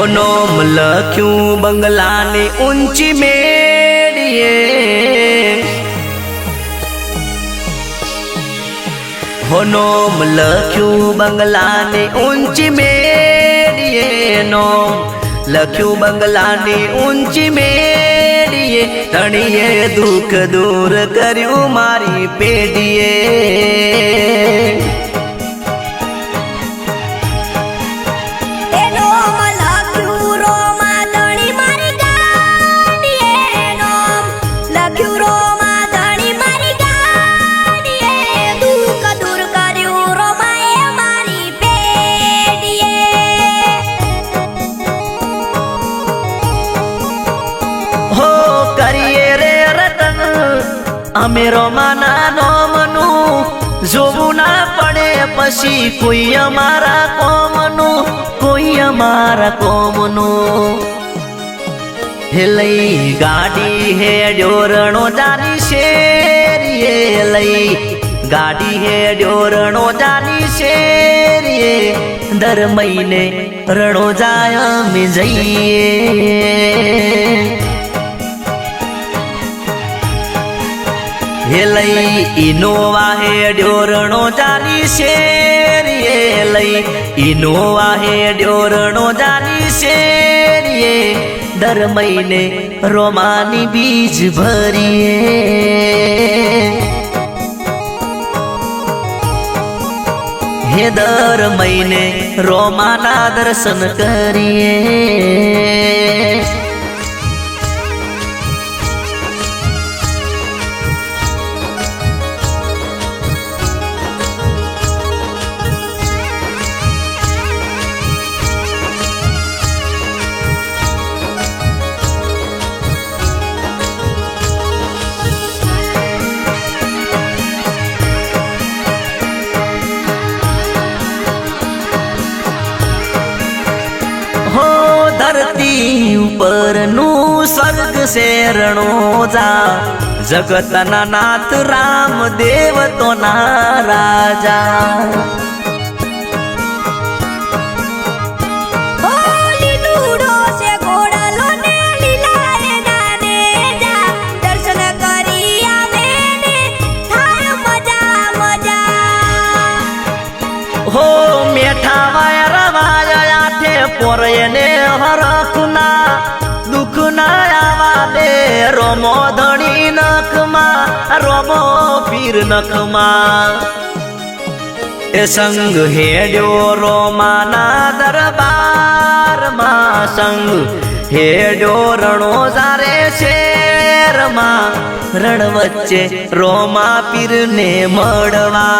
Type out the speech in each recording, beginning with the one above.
હોનોમ લખ્યું બંગલાની ઊંચી મેળીએ. હોનોમ લખ્યું બંગલાની ઊંચી મેળીએ. નોમ લખ્યું બંગલાની ઊંચી મેળીએ. તણીએ દુઃખ દૂર કર્યું મારી પેઢીએ. અમે રોમાના નોમનું. જોવું ના પડે પછી કોઈ અમારા કોમનું, કોઈ અમારા કોમનું. હે લઈ ગાડી, હે ડોરણો જાની શેરીએ લઈ. ગાડી, હે ડોરણો જાની શેરીએ. દર મહિને રણો જાય અમે જઈએ. હે લઈ ઇનોવા હે ડોરણો જાની શેરીએ લઈ ઇનોવા હે ડોરણો જાની શેરીએ દર મહિને રોમાની બીજ ભરીએ. હે દર મહિને રોમાના દર્શન કરીએ. ધરતી ઉપરનું સ્વર્ગ શેરણો જા જગતના નાથ રામ દેવ તો ના રાજા પોરે ને હરખના દુઃખ ના આવા ધણી નખમાં, રોમો પીર નખમાં. એ સંગ હેડ્યો રોમાના દરબારમાં, સંગ હેડ્યો રણો સારે શેરમાં, રણ વચ્ચે રોમા પીરને મળવા.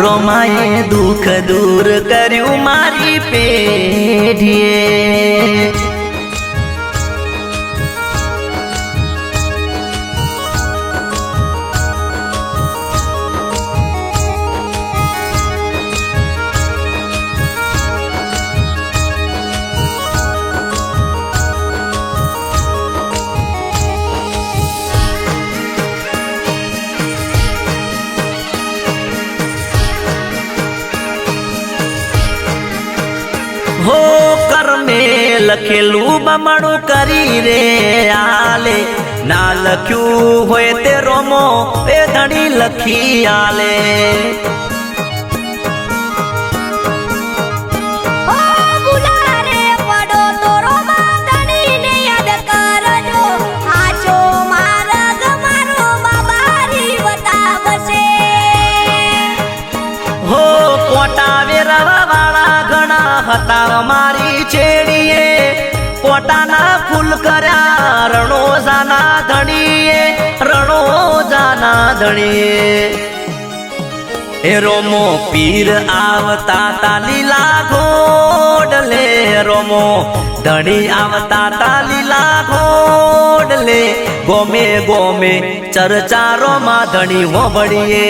રોમાએ દુઃખ દૂર કર્યું મારી પેઢીએ. કર્મે લખેલું બમણું કરી રે આલે ના લખ્યું હોય તે રોમો એ ધણી લખી આલે કોટા વેરવા હતા અમારી છેડીએ, પોતાના ફૂલ કર્યા, રણોજાના ધણીએ રણોજાના ધણીએ. રોમો પીર આવતા તા લીલા ઘોડલે રોમો ધણી આવતા તા લીલા ઘોડલે. ગોમે ગોમે ચરચારો માં ધણી હોબડીએ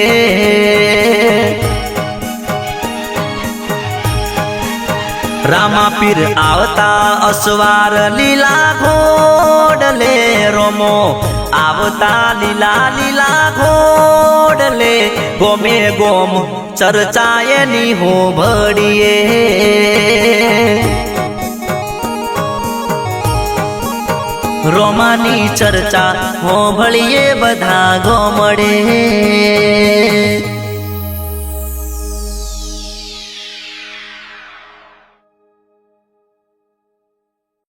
રામાપીર આવતા અસવાર લીલા ઘોડલે રોમો. આવતા લીલા લીલા ઘોડલે ગોમે ગોમ ચર્ચાયની હો ભડીએ. રોમાની ચર્ચા હોભળીએ બધા ગોમડે.